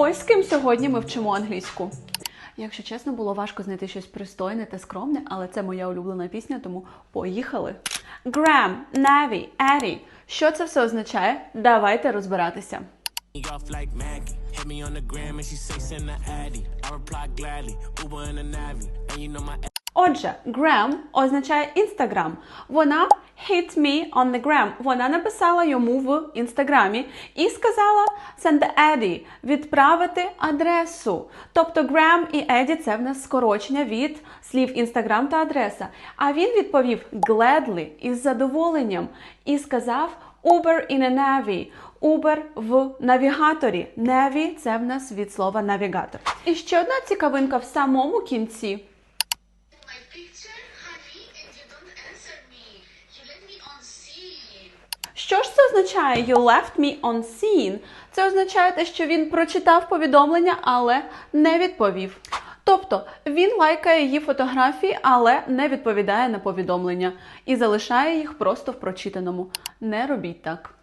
Ось ким сьогодні ми вчимо англійську. Якщо чесно, було важко знайти щось пристойне та скромне, але це моя улюблена пісня, тому поїхали. Graham, Navy, Eddie. Що це все означає? Давайте розбиратися. Отже, gram означає Instagram. Вона hit me on the gram. Вона написала йому в інстаграмі і сказала send Eddie, відправити адресу. Тобто gram і Eddie – це в нас скорочення від слів Instagram та адреса. А він відповів gladly із задоволенням і сказав Uber in a Navy. Uber в навігаторі. Navy – це в нас від слова навігатор. І ще одна цікавинка в самому кінці. Що ж це означає You left me on scene? Це означає те, що він прочитав повідомлення, але не відповів. Тобто він лайкає її фотографії, але не відповідає на повідомлення і залишає їх просто в прочитаному. Не робіть так.